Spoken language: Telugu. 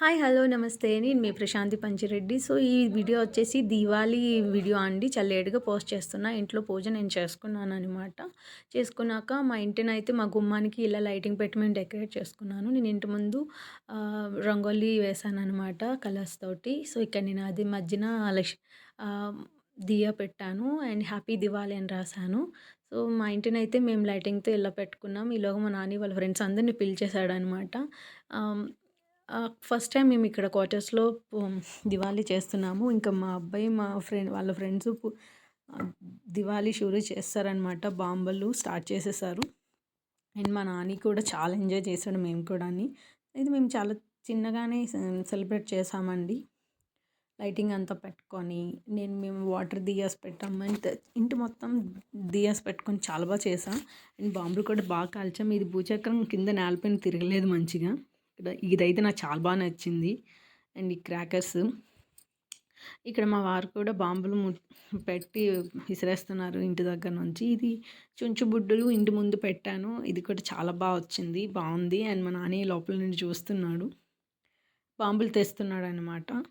Hi hello namaste. నేను మీ ప్రశాంతి పంచిరెడ్డి సో ఈ వీడియో వచ్చేసి దీవాళీ వీడియో అండి. చాలా లేట్గా పోస్ట్ చేస్తున్నా. ఇంట్లో పూజ నేను చేసుకున్నాను అనమాట చేసుకున్నాక మా ఇంటినైతే మా గుమ్మానికి ఇలా లైటింగ్ పెట్టి మేము డెకరేట్ చేసుకున్నాను. నేను ఇంటి ముందు రంగోలీ వేసాను అనమాట కలర్స్ తోటి. సో ఇక్కడ నేను అది మధ్యన లక్ష దియా పెట్టాను. అండ్ హ్యాపీ దివాళి అని రాశాను. సో మా ఇంటినైతే మేము లైటింగ్తో ఇలా పెట్టుకున్నాం. ఈలోగా మా నాని వాళ్ళ ఫ్రెండ్స్ అందరినీ పిలిచేశాడు అనమాట ఫస్ట్ టైం మేము ఇక్కడ క్వార్టర్స్లో దివాళీ చేస్తున్నాము. ఇంకా మా అబ్బాయి మా ఫ్రెండ్ వాళ్ళ ఫ్రెండ్స్ దివాళీ షూరు చేస్తారనమాట బాంబులు స్టార్ట్ చేసేసారు. అండ్ మా నాని కూడా చాలా ఎంజాయ్ చేశాడు మేము కూడా ఇది మేము చాలా చిన్నగానే సెలబ్రేట్ చేసామండి. లైటింగ్ అంతా పెట్టుకొని నేను మేము వాటర్ దియాస్ పెట్టాము. అండ్ ఇంటి మొత్తం దియాస్ పెట్టుకొని చాలా బాగా చేసాం. అండ్ బాంబులు కూడా బాగా కాల్చాం. ఇది భూచక్రం కింద నేలపైన తిరగలేదు మంచిగా. ఇదైతే నాకు చాలా బాగా నచ్చింది. అండ్ ఈ క్రాకర్స్. ఇక్కడ మా వారు కూడా బాంబులు ము- పెట్టి విసిరేస్తున్నారు ఇంటి దగ్గర నుంచి. ఇది చుంచు బుడ్డులు ఇంటి ముందు పెట్టాను. ఇది కూడా చాలా బాగా వచ్చింది. బాగుంది. అండ్ మా నాని లోపల నుండి చూస్తున్నాడు. బాంబులు తెస్తున్నాడు అనమాట